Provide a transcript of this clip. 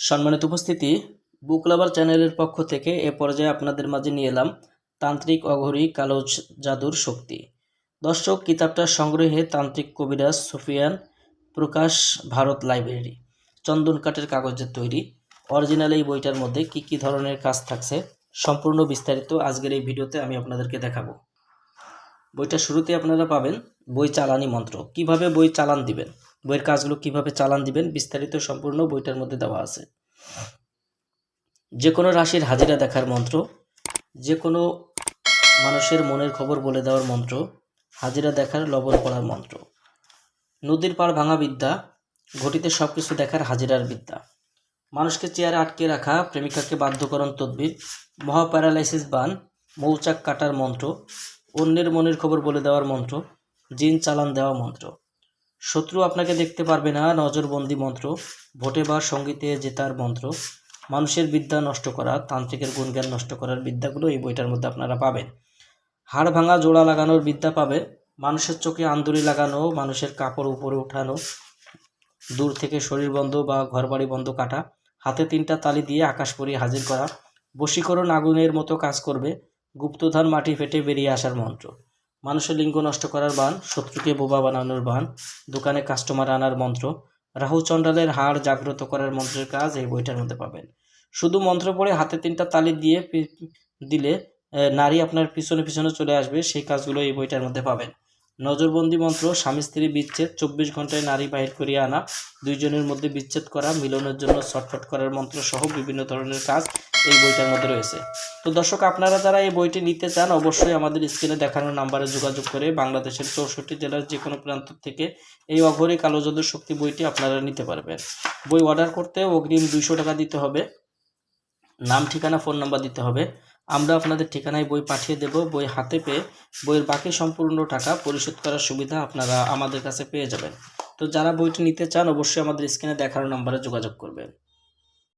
সম্মানিত উপস্থিতি, বুক লাভার চ্যানেলের পক্ষ থেকে এ পর্যায়ে আপনাদের মাঝে নিয়ে এলাম তান্ত্রিক অঘরী কালো জাদুর শক্তি। দর্শক, কিতাবটা সংগ্রহে তান্ত্রিক কবিরাজ সুফিয়ান প্রকাশ ভারত লাইব্রেরি। চন্দন কাঠের কাগজের তৈরি। অরিজিনাল এই বইটার মধ্যে কি কি ধরনের কাজ থাকছে সম্পূর্ণ বিস্তারিত আজকের এই ভিডিওতে আমি আপনাদেরকে দেখাবো। বইটা শুরুতে আপনারা পাবেন বই চালানি মন্ত্র। কীভাবে বই চালান দিবেন? বইয়ের কাজগুলো কীভাবে চালান দিবেন বিস্তারিত সম্পূর্ণ বইটার মধ্যে দেওয়া আছে। যে কোনো রাশির হাজিরা দেখার মন্ত্র যে কোনো মানুষের মনের খবর বলে দেওয়ার মন্ত্র, হাজিরা দেখার লবণ পড়ার মন্ত্র। নদীর পাড় ভাঙা বিদ্যা, ঘটিতে সব কিছু দেখার হাজিরার বিদ্যা। মানুষকে চেয়ারে আটকে রাখা, প্রেমিকাকে বাধ্যকরণ তদবির মহা প্যারালাইসিস বান, মৌচাক কাটার মন্ত্র, অন্যের মনের খবর বলে দেওয়ার মন্ত্র, জিন চালান দেওয়া মন্ত্র। শত্রু আপনাকে দেখতে পারবে না, নজরবন্দি মন্ত্র, ভোটে বা সঙ্গীতে জেতার মন্ত্র। মানুষের বিদ্যা নষ্ট করা, তান্ত্রিকের গুণজ্ঞান নষ্ট করার বিদ্যাগুলো এই বইটার মধ্যে আপনারা পাবেন। হাড় ভাঙা, জোড়া লাগানোর বিদ্যা পাবে মানুষের চোখে আন্দুলি লাগানো, মানুষের কাপড় উপরে উঠানো, দূর থেকে শরীর বন্ধ বা ঘরবাড়ি বন্ধ কাটা, হাতে তিনটা তালি দিয়ে আকাশ পরিয়ে হাজির করা, বশীকরণ আগুনের মতো কাজ করবে, গুপ্তধন মাটি ফেটে বেরিয়ে আসার মন্ত্র। মানুষের লিঙ্গ নষ্ট করার বান, শত্রুকে বোবা বানানোর বান, দোকানে কাস্টমার আনার মন্ত্র রাহু চণ্ডালের হাড় জাগ্রত করার মন্ত্রের কাজ এই বইটার মধ্যে পাবেন। শুধু মন্ত্র পড়ে হাতে তিনটা তালি দিয়ে দিলে নারী আপনার পিছনে পিছনে চলে আসবে, সেই কাজগুলো এই বইটার মধ্যে পাবেন। নজরবন্দি মন্ত্র, স্বামী স্ত্রী বিচ্ছেদ, চব্বিশ ঘন্টায় নারী বাহির করিয়ে আনা, দুইজনের মধ্যে বিচ্ছেদ করা, মিলনের জন্য ছটফট করার মন্ত্র সহ বিভিন্ন ধরনের কাজ এই বইটার মধ্যে রয়েছে। তো দর্শক, আপনারা যারা এই বইটি নিতে চান, অবশ্যই আমাদের স্ক্রিনে দেখানো নাম্বারে যোগাযোগ করে বাংলাদেশের চৌষট্টি জেলার যে কোনো প্রান্ত থেকে এই অঘরে কালো জাদুর শক্তি বইটি আপনারা নিতে পারবেন। বই অর্ডার করতে অগ্রিম দুইশো টাকা দিতে হবে। নাম, ঠিকানা ফোন নাম্বার দিতে হবে। আমরা আপনাদের ঠিকানায় বই পাঠিয়ে দেব। বই হাতে পেয়ে বইয়ের বাকি সম্পূর্ণ টাকা পরিশোধ করার সুবিধা আপনারা আমাদের কাছে পেয়ে যাবেন। তো যারা বইটি নিতে চান, অবশ্যই আমাদের স্ক্রিনে দেখানো নাম্বারে যোগাযোগ করবেন।